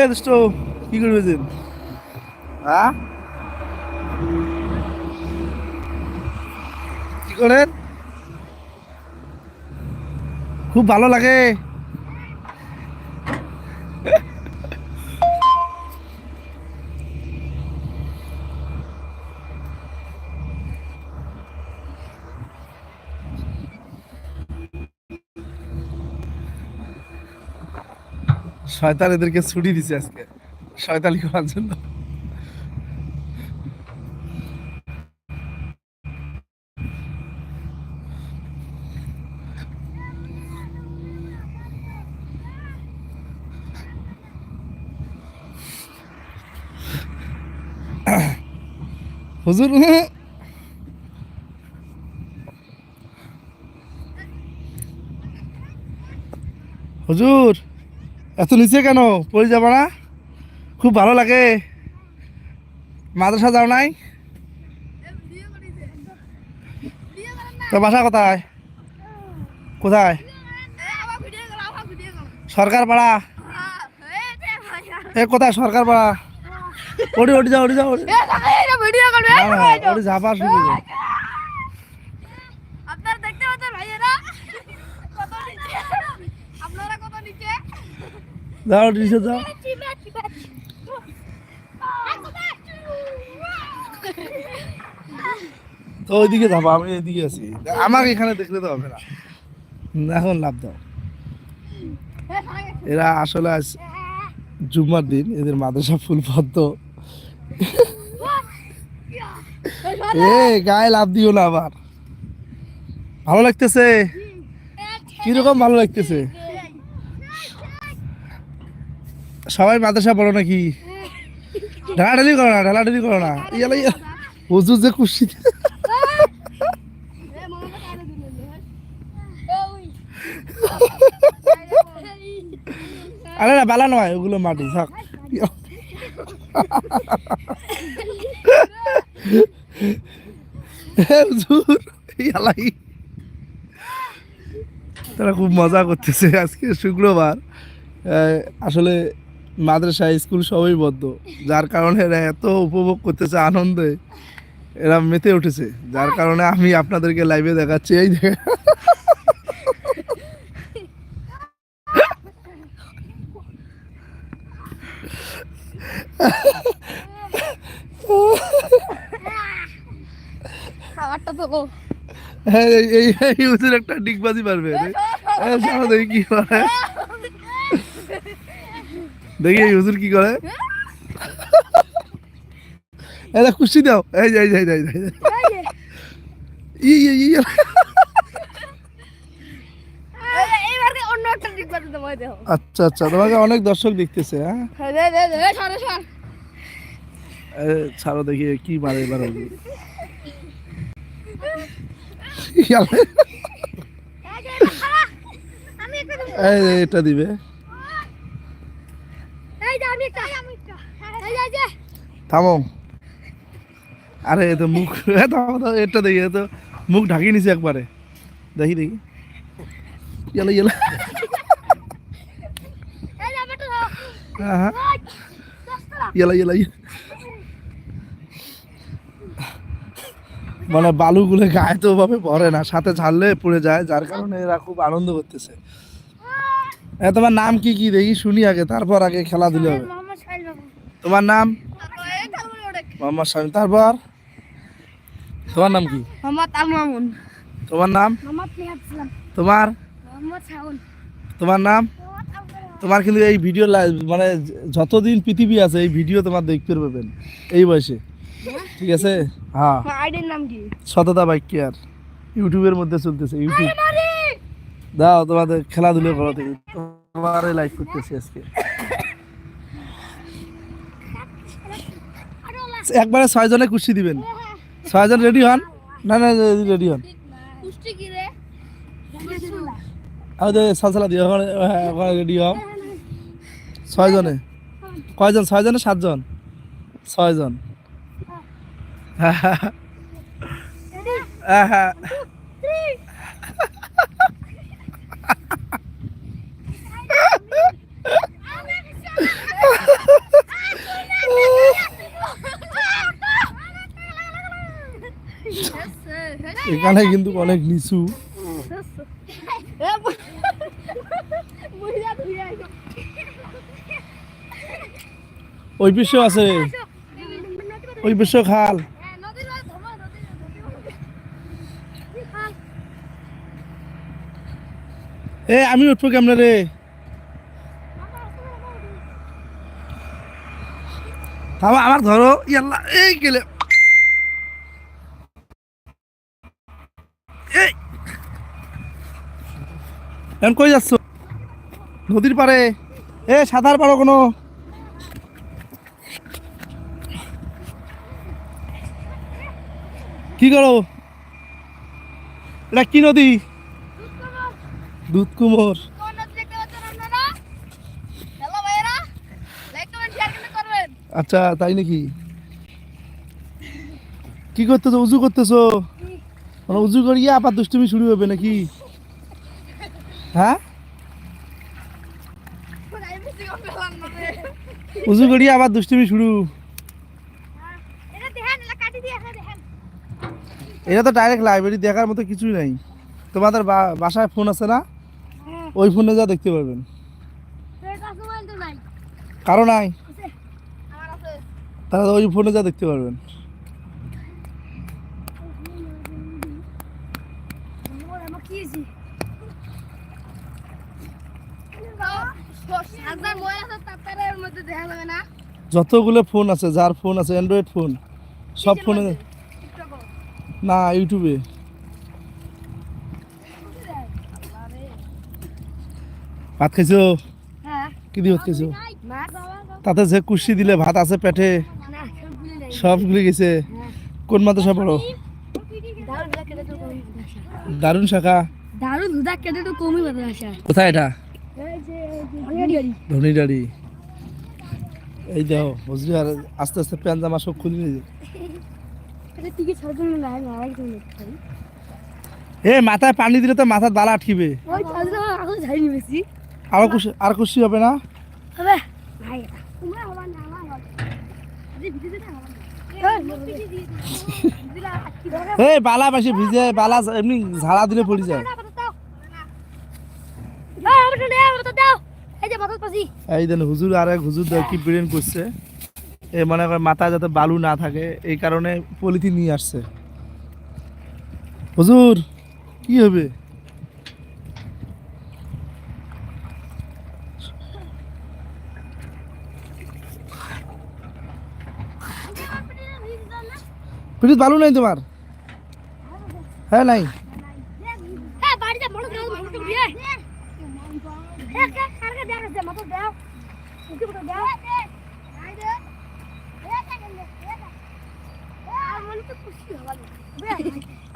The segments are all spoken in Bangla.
এ দুষ্ট কি করবেছেন হ্যাঁ কি করেন খুব ভালো লাগে। শয়তান এদেরকে ছুটি দিছে আজকে। শয়তানি করার জন্য। হুজুর হুজুর। এত নিচে কেন? পড়ে যাব না? খুব ভালো লাগে। মাদ্রাসা যাও নাই? তো বাসা কোথায়? কোথায়? সরকার পাড়া এ কোথায় সরকার পাড়া ওটি ওটি যাও ওটি যাও ওটি শুরু করো। আপনারা দেখতে পাচ্ছেন ভাইয়েরা কত নিচে আপনারা কত নিচে যাও নিচে যাও তো ওইদিকে যাব, আমি এদিকে আছি। আমাকে এখানে দেখলে তো হবে না। এখন লাভ দাও। এরা আসলে আজ জুম্মার দিন, এদের মাদ্রাসা ফুল পদ্ম। এ গায়ে লাভ দিও না আবার। ভালো লাগতেছে? কীরকম ভালো লাগতেছে? সবাই মাদ্রাসা পড়ো নাকি? ঢালাঢালি করো না, ঢালাঢালি করো না। ইয়ালা ইয়া হুজুর যে খুশি। আরে না, বালা নয়, ওগুলো মাটি, থাক। ইয়ালাই তারা খুব মজা করতেছে আজকে শুক্রবার। আসলে মাদ্রাসা স্কুল সবই বদ্ধ। যার কারণে এরা এত উপভোগ করতেছে আনন্দে এরা মেতে উঠেছে। যার কারণে আমি আপনাদেরকে লাইভে দেখাচ্ছি এই দেখে খাবারটা তো হ্যাঁ, এই একটা ডিগবাজি পারবে এই চলো দেখি কি করে? দেখি এই হুজুর কি করে। এটা খুশি দাও। এই যাই যাই যাই যাই ই ই ই। আচ্ছা আচ্ছা তোমাকে অনেক দর্শক দেখতেছে হ্যাঁ? ছাড়ো দেখি কি মারে এবার এটা দিবে এই যে আমি একটা আমি একটা এই যে, এই যে থামো। আরে তো মুখ থামো এটা দেখি তো মুখ ঢাকিয়ে নিছে একবারে। দেখি দেখি। দাও। হ্যাঁ হ্যাঁ। মানে বালুগুলো গায়ে তো ওভাবে পড়ে না সাথে ছাড়লে পড়ে যায় যার কারণে এরা খুব আনন্দ করতেছে। এ, তোমার নাম কি কি? দেখি শুনি আগে তারপর আগে খেলা দিলে হবে তোমার নাম? মোহাম্মদ শামীম তারপর? তোমার নাম কি? মোহাম্মদ আল মামুন। তোমার নাম? তোমার? তোমার নাম? তোমার কিন্তু এই ভিডিও মানে যতদিন পৃথিবী আছে এই ভিডিও তোমার দেখতে পাবেন এই বয়সে। ঠিক আছে? হ্যাঁ। সততা বাইক কেয়ার ইউটিউবের মধ্যে চলতেছে ইউটিউব। দাও তোমাদের খেলাধুলো করো থেকে তোমার লাইভ করতেছি আজকে। একবারে ছয়জনে কুর্সি দিবেন। ছয়জন রেডি হন? না না রেডি হন। রে? আমাদের সালসালা দিয়ে ওখানে হ্যাঁ, ওখানে রেডি হও ছয়জনে কয়জন ছয়জনে সাতজন ছয়জন হ্যাঁ। হ্যাঁ হ্যাঁ। এখানে কিন্তু অনেক নিচু ওই বিশ্ব আছে। ওই বিশ্ব খাল। এ, আমি উঠবো কেমনে রে? আমার ধরো। ইয়াল্লা, এই গেলে এই এখন কই যাচ্ছ? নদীর পারে এ, সাঁতার পারো কোনো? কি করো? এটা কি নদী? দুধ কুমোর আচ্ছা তাই নাকি? কি করতেছো? উজু করতেছো? মানে উজু করিয়া আবার দুষ্টুমি শুরু হবে নাকি? হ্যাঁ? উজু আবার দুষ্টুমি শুরু। এটা তো ডাইরেক্ট লাইব্রেরি দেখার মতো কিছুই নাই। তোমাদের বাসায় ফোন আছে না? ওই ফোনে যা দেখতে পারবেন। কারও নাই? তাহলে ওই ফোনে যা দেখতে পারবেন। যতগুলো ফোন আছে যার ফোন আছে অ্যান্ড্রয়েড ফোন সব ফোনে না ইউটিউবে। ভাত খাইছো? কি দিয়ে ভাত খাইছো? তাতে যে কুশি দিলে ভাত আছে পেটে সব গুলি গেছে। কোন মাদ্রাসা পড়ো দারুণ শাখা। দারুণ দুধা কেটে তো কমই বাদে কোথায় এটা? ধনিডাড়ি। এই দেহ বুঝলি? আর আস্তে আস্তে প্যান জামা সব খুলে একদম এ মাথায় পানি দিলে তো মাথার দালা আটকিবে। আর খুশি আর খুশি হবে না? হবে। ভাই এই বালা বেশি ভিজে বালা এমনি ঝাড়া দিলে পড়ে যায়। এই দেন হুজুর আর এক হুজুর কি ব্রেন করছে। এ মনে করে মাথায় যাতে বালু না থাকে এই কারণে পলিথিন নিয়ে আসছে। হুজুর কি হবে? পিঠিত বালু নাই তোমার? হ্যাঁ নাই।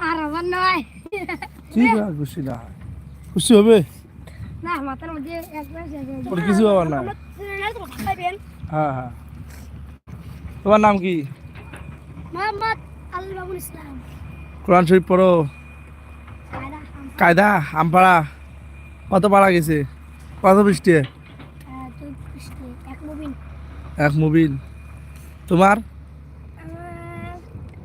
আর আমার নয়। ঠিক আছে খুশি না। খুশি হবে? না মাথার মধ্যে একবার কিছু হ্যাঁ হ্যাঁ। তোমার নাম কি? মোহাম্মদ আল বাবুল ইসলাম। কোরআন শরীফ পড়ো। কায়দা আমপাড়া কত পাড়া গেছে? কত বৃষ্টি এক মুবিন। তোমার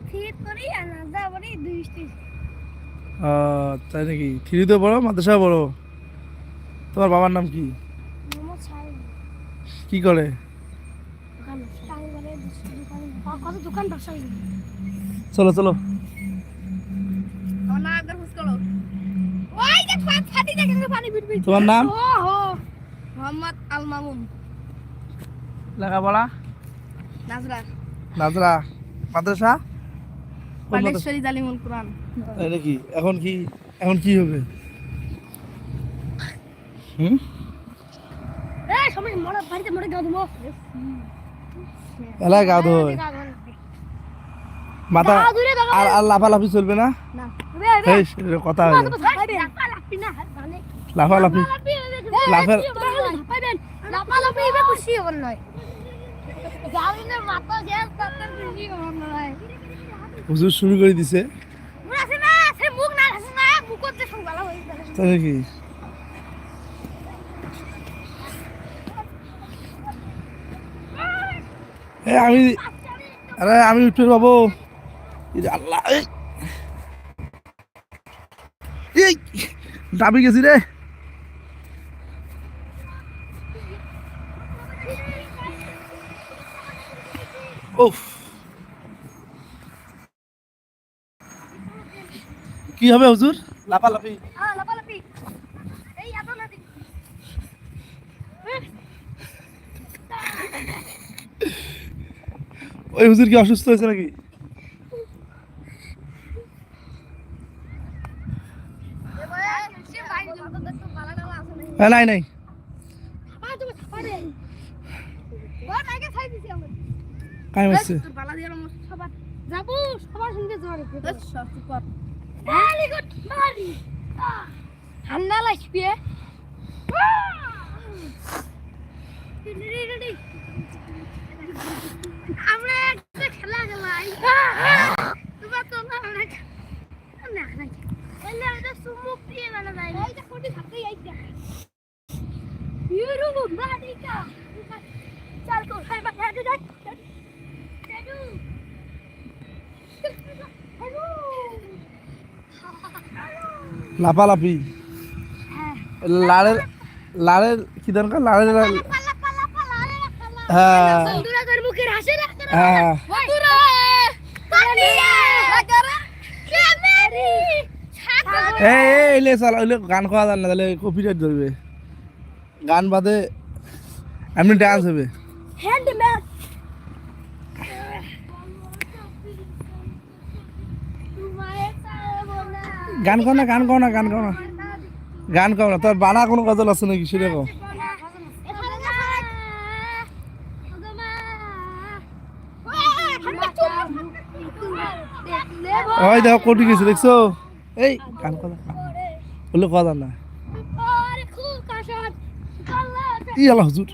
ফিট করি আর নাজা করি দুই স্টিচ ও, তাই নাকি? থ্রিতে পড়ো মাদ্রাসা পড়ো? তোমার বাবার নাম কি? কি করে? চলো চলো। তোমার নাম? মোহাম্মদ আল মামুন। লেখাপড়া? নাজরা। নাজরা। মাদ্রাসা? জালিমুল কোরআন। তাই নাকি? এখন কি এখন কি হবে? হুম? গা ধোয় মাথা আর আর লাফালাফি চলবে না? না। এই সে কথা লাফালাফি লাফের- হুজুর শুরু করে দিছে মুখ আছে না সে মুখ না আছে তাই এ আমি আরে আমি উঠতে পাবো আল্লাহ। এই। গেছি রে। কি হবে হুজুর? লাফালাফি। এই এত না ওই হুজুর কি অসুস্থ হয়েছে নাকি? হ্যাঁ নাই নাই। কাই মারছে বালা দিয়ে সবার যাব সবার সঙ্গে জ্বর ঠান্ডা লাগবে আমরা একটা খেলা খেলাই তোমার তো এটা সুমুক দিয়ে মানে যাই এইটা কোটি থাকতে এইটা ইউরু বাড়িটা চল তো হাই বা হাই যা চলু হ্যালো লাফালাফি। হ্যাঁ লাড়ের লাড়ের কি দরকার? লাড়ের হ্যাঁ। রাখতে হ্যাঁ। চাল ওইলে গান খাওয়া যান না তাহলে কপিরাইট ধরবে। গান বাদে এমনি ডান্স হবে। হ্যান্ডম্যান গান খাও না গান খাও না গান খাও না। গান খাও না তোর বানা কোনো গজল আছে নাকি সেটা কও। ওই দেখো কোটি গেছে দেখছ? এই গান খাওয়া বললে যান না ই আল্লাহ হুজুর।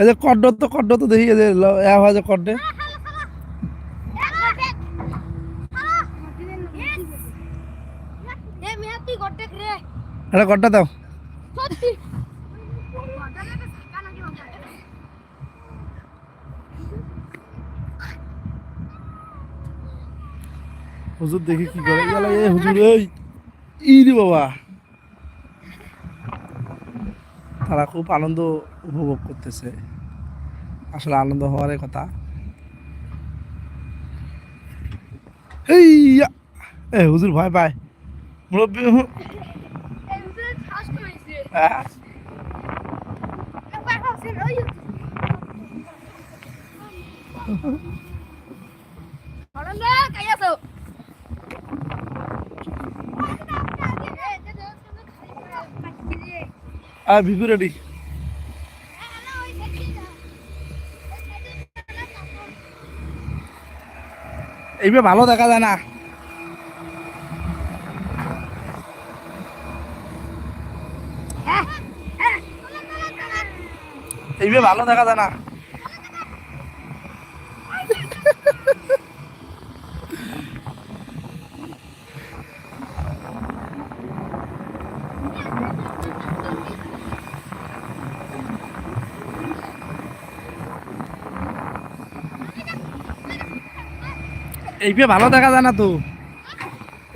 এই যে কড্ড তো কড্ড তো দেখি, এই হয় যে কড্ডে। এটা কড্ডা দাও। হুজুর দেখি কি করে। ইয়ালা এ হুজুর, এই ই বাবা। তারা খুব আনন্দ উপভোগ করতেছে। আসলে আনন্দ হওয়ার কথা। এ, হুজুর ভয় পায়। মুরব্বী হ্যাঁ। আর ভিভু রেডি এইবার ভালো দেখা যায় না। এইবার ভালো দেখা যায় না। এইবার ভালো দেখা যায় না তো।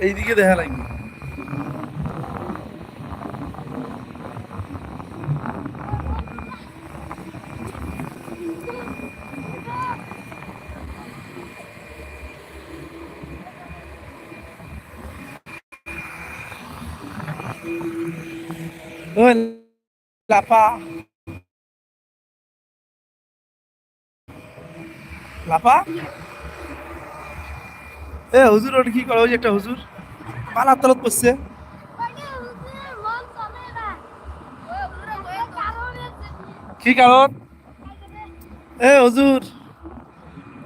এইদিকে দেখা লাগবে। ওই লাপা লাপা এ, হুজুর, ওটা কি করে ওই একটা হুজুর? পালার তলত পড়ছে কি কারণ? এ, হুজুর,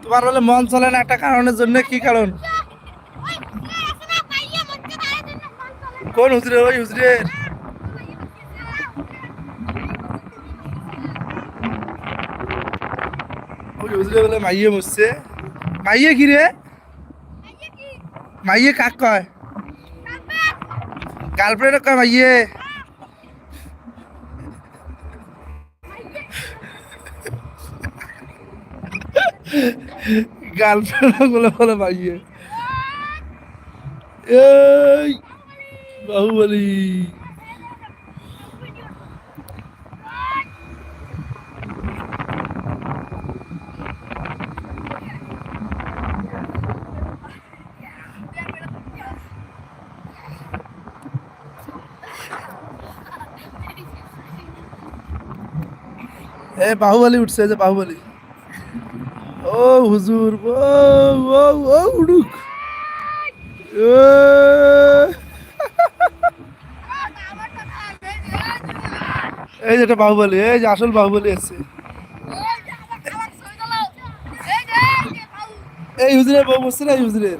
তোমার বলে মন চলে না একটা কারণের জন্য, কি কারণ? কোন হুজুরের ওই হুজুরের ওই হুজুরে বলে মাইয়ে মরছে। মাইয়ে কি রে? মাইয়ে কাক কয়? গার্লফ্রেন্ড কয় মাইয়ে? গার্লফ্রেন্ডগুলো বলে মাইয়ে। বাহুবলি। এ বাহুবলি উঠছে যে বাহুবলি ও হুজুর ও ও ও উড়ুক এই যেটা বাহুবলি এই যে আসল বাহুবলি এসছে এই হুজুরের বউ বসছে না এই হুজুরের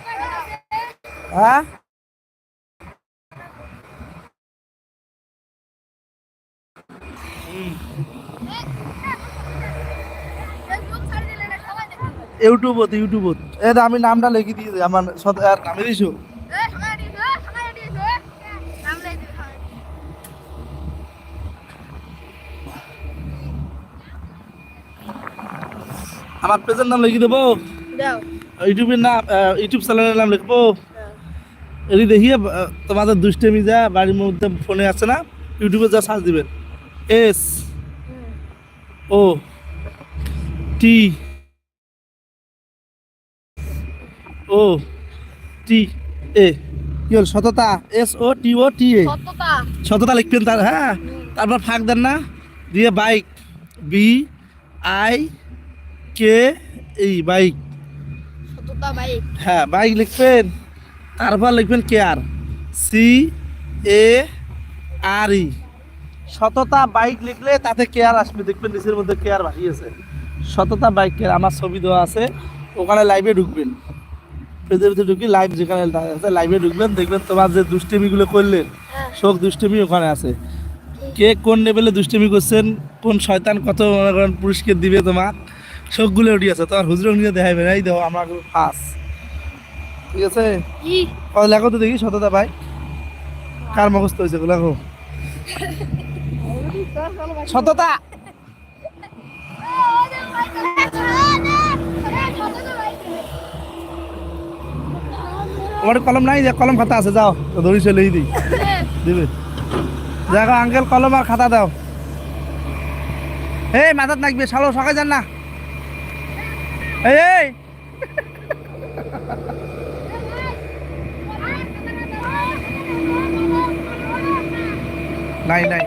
হ্যাঁ? ইউটিউবত ইউটিউবত। এ আমি নামটা লিখে দিয়ে দিই আমার সাথে আর নামে দিছো আমার পেজের নাম লিখে দেবো? ইউটিউবের নাম ইউটিউব চ্যানেলের নাম লিখব? এটি দেখিয়ে তোমাদের দুষ্টেমি যা বাড়ির মধ্যে ফোনে আছে না ইউটিউবে যা সার্চ দিবেন। এস ও টি ও টি এ কি হল সততা? এস ও টি ও টি এ সততা। লিখবেন তার হ্যাঁ? তারপর ফাঁক দেন না। দিয়ে বাইক বি আই কে এই বাইক হ্যাঁ বাইক লিখবেন। তারপর লিখবেন কেয়ার সি এ আর ই। সততা বাইক লিখলে তাতে কেয়ার আসবে? দেখবেন নিচের মধ্যে কেয়ার বাড়িয়েছে সততা বাইক কেয়ার আমার ছবি দেওয়া আছে। ওখানে লাইভে ঢুকবেন। ভিতরে ঢুকি লাইভ যেখানে আছে লাইভে ঢুকবেন। দেখবেন তোমার যে দুষ্টিমিগুলো করলেন সব দুষ্টিমি ওখানে আছে। কে কোন লেভেলে দুষ্টিমি করছেন কোন শয়তান কত মনে করেন পুরস্কার দিবে তোমার সবগুলো উঠি আছে তোমার হুজুর নিয়ে দেখাইবে এই দেখো আমরা ফার্স্ট ঠিক আছে? লেখো তো দেখি সততা ভাই কার মুখস্থ হয়েছে লেখো সততা! কলম নাই যে কলম খাতা আছে যাও। ধরি চলে দিই দিবে। দেখো আঙ্কেল কলম আর খাতা দাও। এই মাথাত নাকবে সালো সকাল যান না। এই! নাই নাই।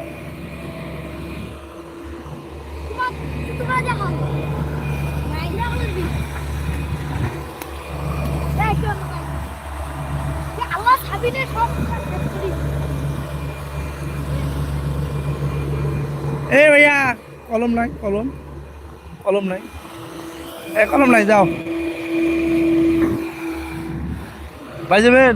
এই ভাইয়া, কলম নাই, কলম কলম নাই। এ, কলম নাই, যাও। ভাই যাবেন?